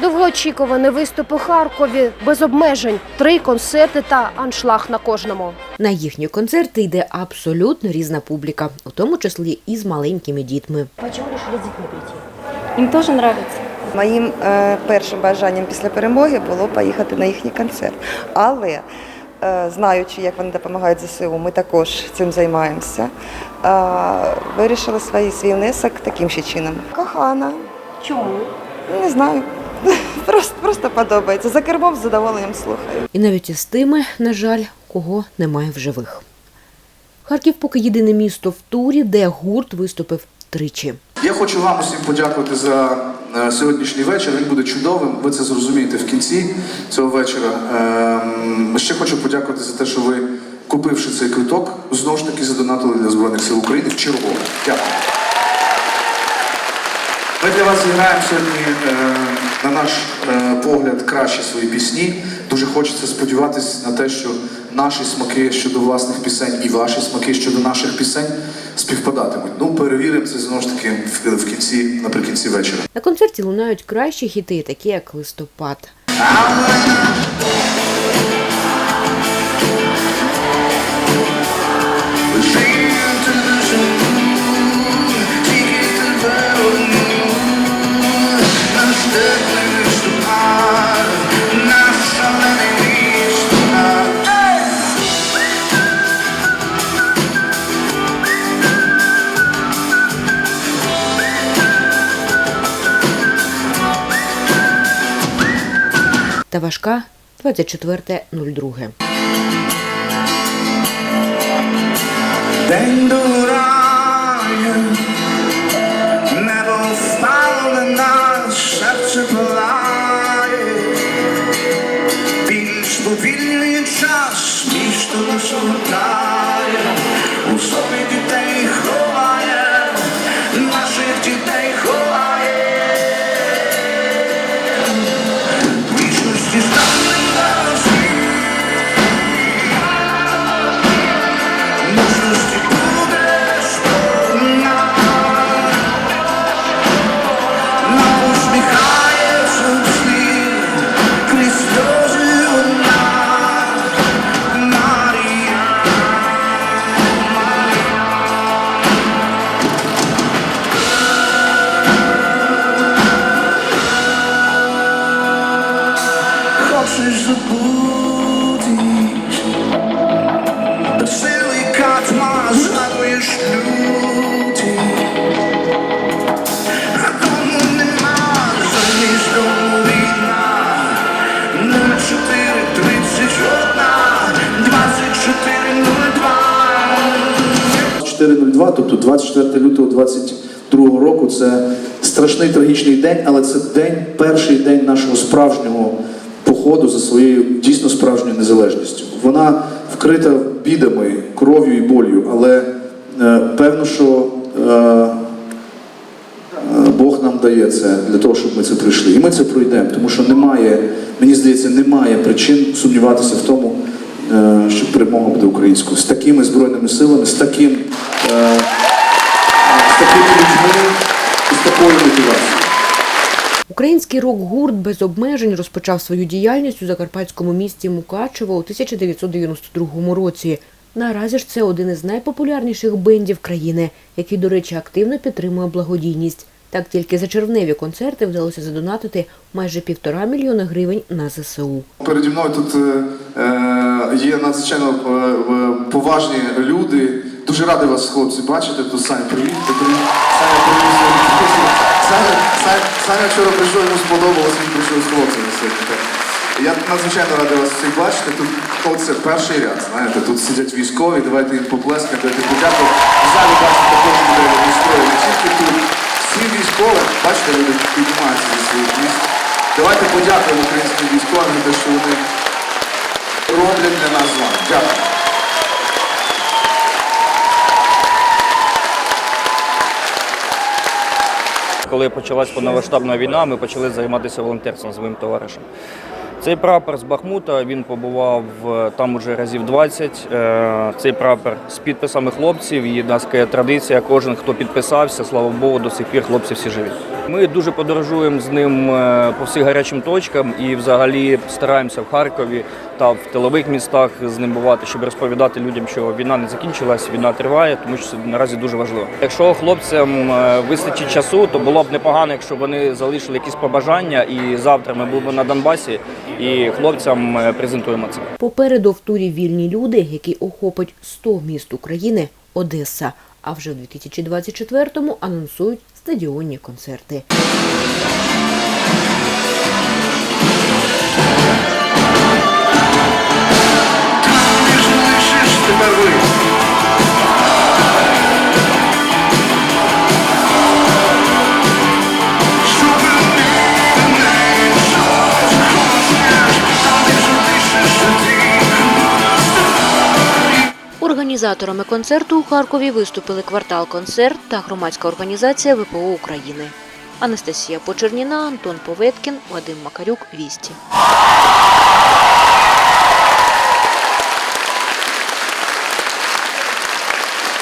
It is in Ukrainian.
Довгоочікуваний виступ у Харкові без обмежень, три концерти та аншлаг на кожному. На їхні концерти йде абсолютно різна публіка, у тому числі і з маленькими дітьми. Чому вирішили з дітьми прийти? Им тоже нравится. Моїм е, першим бажанням після перемоги було поїхати на їхній концерт. Але е, знаючи, як вони допомагають ЗСУ, ми також цим займаємося. Е, вирішили свій, свій внесок таким ще чином. Кохана, Чому? не знаю. Просто, просто подобається. За кермом з задоволенням слухаю. І навіть із тими, на жаль, кого немає в живих. Харків поки єдине місто в турі, де гурт виступив тричі. Я хочу вам усім подякувати за е, сьогоднішній вечір. Він буде чудовим. Ви це зрозумієте в кінці цього вечора. Ем, Ще хочу подякувати за те, що ви, купивши цей квиток, знову ж таки задонатили для Збройних сил України в чергове. Дякую. Ми для вас зіграємо сьогодні, е, на наш е, погляд, кращі свої пісні. Дуже хочеться сподіватися на те, що наші смаки щодо власних пісень і ваші смаки щодо наших пісень співпадатимуть. Ну, перевіримо це знову ж таки в, в кінці, наприкінці вечора. На концерті лунають кращі хіти, такі як листопад. Та важка 24.02. День дорає, небо впало на нас, серце палає. Більш повільний час, місто нас огортає, у собі 4.02, тобто 24 лютого 22 року, це страшний трагічний день, але це день, перший день нашого справжнього походу за своєю дійсно справжньою незалежністю. Вона вкрита бідами, кров'ю і болью, але певно, що е, е, Бог нам дає це для того, щоб ми це пройшли. І ми це пройдемо, тому що немає, мені здається, немає причин сумніватися в тому, е, що перемога буде українською. З такими збройними силами, з таким, е, з такими людьми з такою мотивацією. Український рок-гурт без обмежень розпочав свою діяльність у закарпатському місті Мукачево у 1992 році. Наразі ж це один із найпопулярніших бендів країни, який, до речі, активно підтримує благодійність. Так тільки за червневі концерти вдалося задонатити майже півтора мільйона гривень на ЗСУ. Переді мною тут е, е, є надзвичайно е, поважні люди. Дуже радий вас, хлопці, бачити. Тут Саня, привіт. Саня, привіт. Саня, Саня, Саня вчора прийшов, йому сподобалось, він прийшов з хлопцями сьогодні. Я надзвичайно радий вас всіх бачити. Тут оце перший ряд, знаєте, тут сидять військові, давайте їм поплескати, давайте подякувати. В залі бачите, також людей військові, тільки тут. Всі військові, бачите, люди піднімаються зі своїх місць. Давайте подякуємо українським військовим за те, що вони роблять для нас з вами. Дякую. Коли почалась повномасштабна війна, ми почали займатися волонтерством з моїм товаришем. Цей прапор з Бахмута він побував е, там уже разів 20. Е, Цей прапор з підписами хлопців. І нас традиція. Кожен, хто підписався, слава Богу, до сих пір хлопці всі живі. Ми дуже подорожуємо з ним е, по всіх гарячим точкам і взагалі стараємося в Харкові та в тилових містах з ним бувати, щоб розповідати людям, що війна не закінчилась, війна триває, тому що це наразі дуже важливо. Якщо хлопцям е, вистачить часу, то було б непогано, якщо вони залишили якісь побажання, і завтра ми будемо на Донбасі і хлопцям е, презентуємо це. Попереду в турі вільні люди, які охопить 100 міст України, Одеса. А вже в 2024-му анонсують стадіонні концерти. Організаторами концерту у Харкові виступили квартал концерт та громадська організація ВПО України. Анастасія Почерніна, Антон Поветкін, Вадим Макарюк. Вісті.